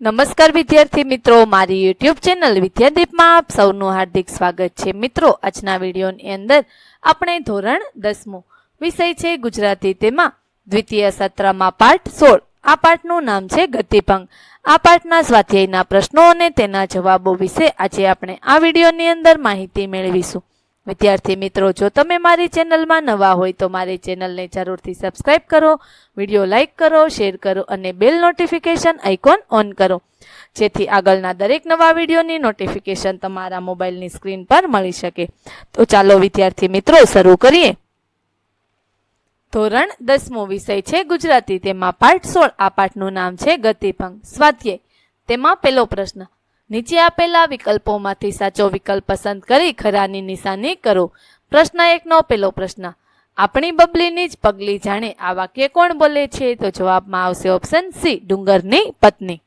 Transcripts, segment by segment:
નમસ્કાર વિદ્યાર્થી મિત્રો, મારી યુટ્યુબ ચેનલ વિદ્યાદીપમાં આપ સૌનું હાર્દિક સ્વાગત છે. મિત્રો, આજના વિડીયોની અંદર આપણે ધોરણ દસમું વિષય છે ગુજરાતી તેમાં. દ્વિતીય સત્રમાં પાઠ સોળ. આ પાઠનું નામ છે ગતિભંગ. આ પાઠના સ્વાધ્યાયના પ્રશ્નો અને તેના જવાબો વિશે આજે આપણે આ વિડીયોની અંદર માહિતી મેળવીશું. વિદ્યાર્થી મિત્રો, જો તમે મારી ચેનલમાં નવા હોય તો મારી ચેનલને જરૂરથી સબસ્ક્રાઇબ કરો, વીડિયો લાઇક કરો શેર કરો અને બેલ નોટિફિકેશન આઇકોન ઓન કરો. જેથી આગળના દરેક નવા વિડીયોની નોટિફિકેશન તમારા મોબાઈલની સ્ક્રીન પર મળી શકે. તો ચાલો વિદ્યાર્થી મિત્રો, શરૂ કરીએ. ધોરણ દસમો વિષય છે ગુજરાતી. તેમાં પાઠ સોળ. આ પાઠનું નામ છે ગતિભંગ. સ્વાધ્યાય. તેમાં પહેલો પ્રશ્ન નીચે આપેલા વિકલ્પોમાંથી સાચો વિકલ્પ પસંદ કરી ખરાની નિશાની કરો. પ્રશ્ન એકનો પેલો પ્રશ્ન, આપણી બબલીની જ પગલી જાણે આ વાક્ય કોણ બોલે છે? તો જવાબમાં આવશે ઓપ્શન સી, ડુંગરની પત્ની.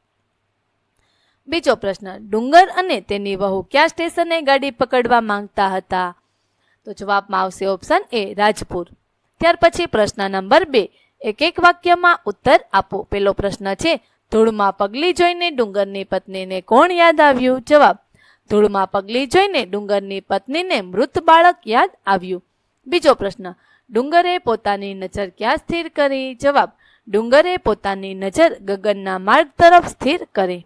બીજો પ્રશ્ન, ડુંગર અને તેની વહુ ક્યાં સ્ટેશને ગાડી પકડવા માંગતા હતા? તો જવાબમાં આવશે ઓપ્શન એ, રાજપુર. ત્યાર પછી પ્રશ્ન નંબર બે, એક એક વાક્યમાં ઉત્તર આપો. પેલો પ્રશ્ન છે ધૂળમાં પગલી જોઈને ડુંગરની પત્નીને કોણ યાદ આવ્યું? જવાબ, ધૂળમાં પગલી જોઈને ડુંગરની પત્નીને મૃત બાળક યાદ આવ્યું. બીજો પ્રશ્ન, ડુંગરે પોતાની નજર ક્યાં સ્થિર કરી? જવાબ, ડુંગરે પોતાની નજર ગગનના માર્ગ તરફ સ્થિર કરી.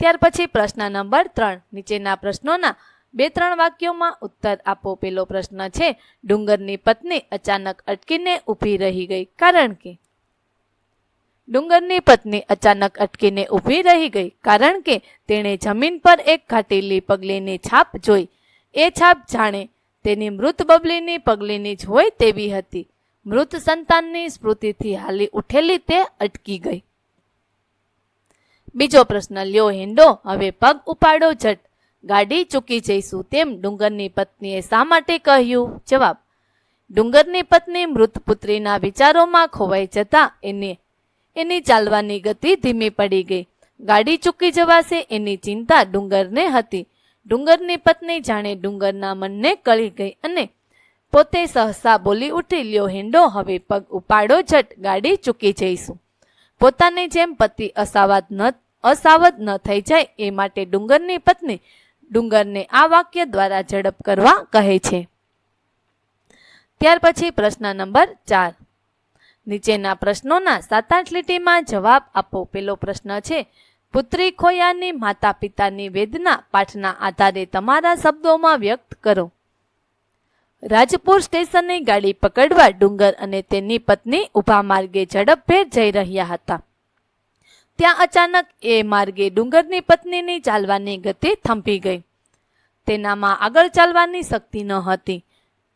ત્યાર પછી પ્રશ્ન નંબર ત્રણ, નીચેના પ્રશ્નોના બે ત્રણ વાક્યોમાં ઉત્તર આપો. પેલો પ્રશ્ન છે, ડુંગરની પત્ની અચાનક અટકીને ઊભી રહી ગઈ. કારણ કે ડુંગરની પત્ની અચાનક અટકીને ઊભી રહી ગઈ કારણ કે તેણે જમીન પર એક ઘાટેલી પગલીની છાપ જોઈ. એ છાપ જાણે તેની મૃત બબલીની પગલીની જ હોય તેવી હતી. મૃત સંતાનની સ્મૃતિથી હાલી ઉઠેલી તે અટકી ગઈ. બીજો પ્રશ્ન, લ્યો હિંડો, હવે પગ ઉપાડો જટ ગાડી ચૂકી જઈશું તેમ ડુંગરની પત્નીએ શા માટે કહ્યું? જવાબ, ડુંગરની પત્ની મૃત પુત્રીના વિચારોમાં ખોવાઈ જતા એને એની ચાલવાની ગતિ ધીમી પડી ગઈ. ગાડી ચૂકી જવાશે એની ચિંતા ડુંગરને હતી. ડુંગરની પત્ની જાણે ડુંગરના મનને કળી ગઈ અને પોતે સહસા બોલી ઉઠી, લ્યો હેંડો, હવે પગ ઉપાડો, ઝટ, ગાડી ચૂકી જઈશું. પોતાની જેમ પતિ અસાવધ ન અસાવધ ન થઈ જાય એ માટે ડુંગરની પત્ની ડુંગરને આ વાક્ય દ્વારા ઝડપ કરવા કહે છે. ત્યાર પછી પ્રશ્ન નંબર ચાર. નીચેના પ્રશ્નોના સાત આઠ લીટીમાં જવાબ આપો પેલો પ્રશ્ન છે, પુત્રી ખોયાની માતા પિતાની વેદના પાઠના આધારે તમારા શબ્દોમાં વ્યક્ત કરો. રાજપુર સ્ટેશને ગાડી પકડવા ડુંગર અને તેની પત્ની ઊભા માર્ગે ઝડપભેર જઈ રહ્યા હતા. ત્યાં અચાનક એ માર્ગે ડુંગરની પત્નીની ચાલવાની ગતિ થંભી ગઈ. તેનામાં આગળ ચાલવાની શક્તિ ન હતી.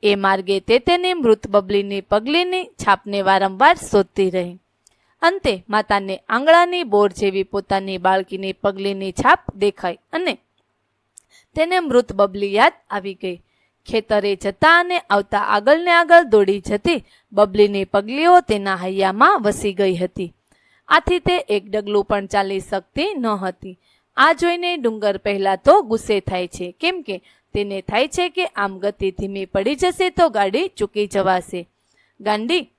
એ માર્ગે તે તેની મૃત બબલીની પગલીની છાપને વારંવાર શોધતી રહી. અંતે માતાને આંગળાની બોર જેવી પોતાની બાળકીની પગલીની છાપ દેખાઈ અને તેને મૃત બબલી યાદ આવી ગઈ. ખેતરે જતા અને આવતા આગળને આગળ દોડી જતી બબલીની પગલીઓ તેના હૈયામાં વસી ગઈ હતી. આથી તે એક ડગલું પણ ચાલી શકતી ન હતી. આ જોઈને ડુંગર પહેલાં તો ગુસ્સે થાય છે. કેમ કે તેને થાય છે કે આમ ગતિ ધીમી પડી જશે તો ગાડી ચૂકી જવાશે. ગાંડી,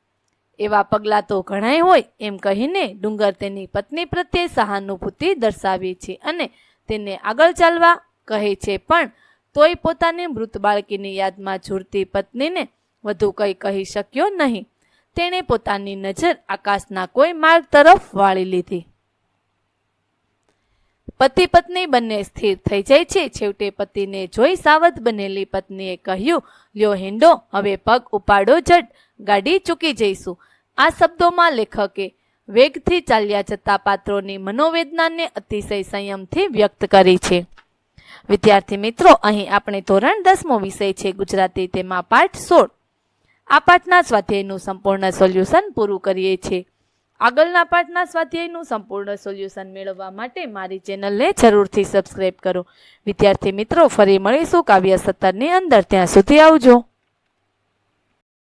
એવા પગલાં તો ઘણાય હોય એમ કહીને ડુંગર તેની પત્ની પ્રત્યે સહાનુભૂતિ દર્શાવે છે અને તેને આગળ ચાલવા કહે છે. પણ તોય પોતાની મૃત બાળકીની યાદમાં ઝૂરતી પત્નીને વધુ કંઈ કહી શક્યો નહીં. તેણે પોતાની નજર આકાશના કોઈ માર્ગ તરફ વાળી લીધી. પતિ પત્ની બંને સ્થિર થઈ જાય છે. છેવટે પતિને જોઈ સાવધ બનેલી પત્નીએ કહ્યું, લ્યો હિંડો, હવે પગ ઉપાડો જટ ગાડી ચૂકી જઈશું. આ શબ્દોમાં લેખકે વેગથી ચાલ્યા જતા પાત્રોની મનોવેદનાને અતિશય સંયમથી વ્યક્ત કરી છે. વિદ્યાર્થી મિત્રો, અહીં આપણે ધોરણ દસમો વિષય છે, ગુજરાતી તેમાં પાઠ સોળ. આ પાઠના સ્વાધ્યાયનું સંપૂર્ણ સોલ્યુશન પૂરું કરીએ છીએ. આગળના પાઠના સ્વાધ્યાયનું સંપૂર્ણ સોલ્યુશન મેળવવા માટે મારી ચેનલને જરૂરથી સબસ્ક્રાઈબ કરો. વિદ્યાર્થી મિત્રો, ફરી મળીશું કાવ્ય સત્તરની અંદર. ત્યાં સુધી આવજો.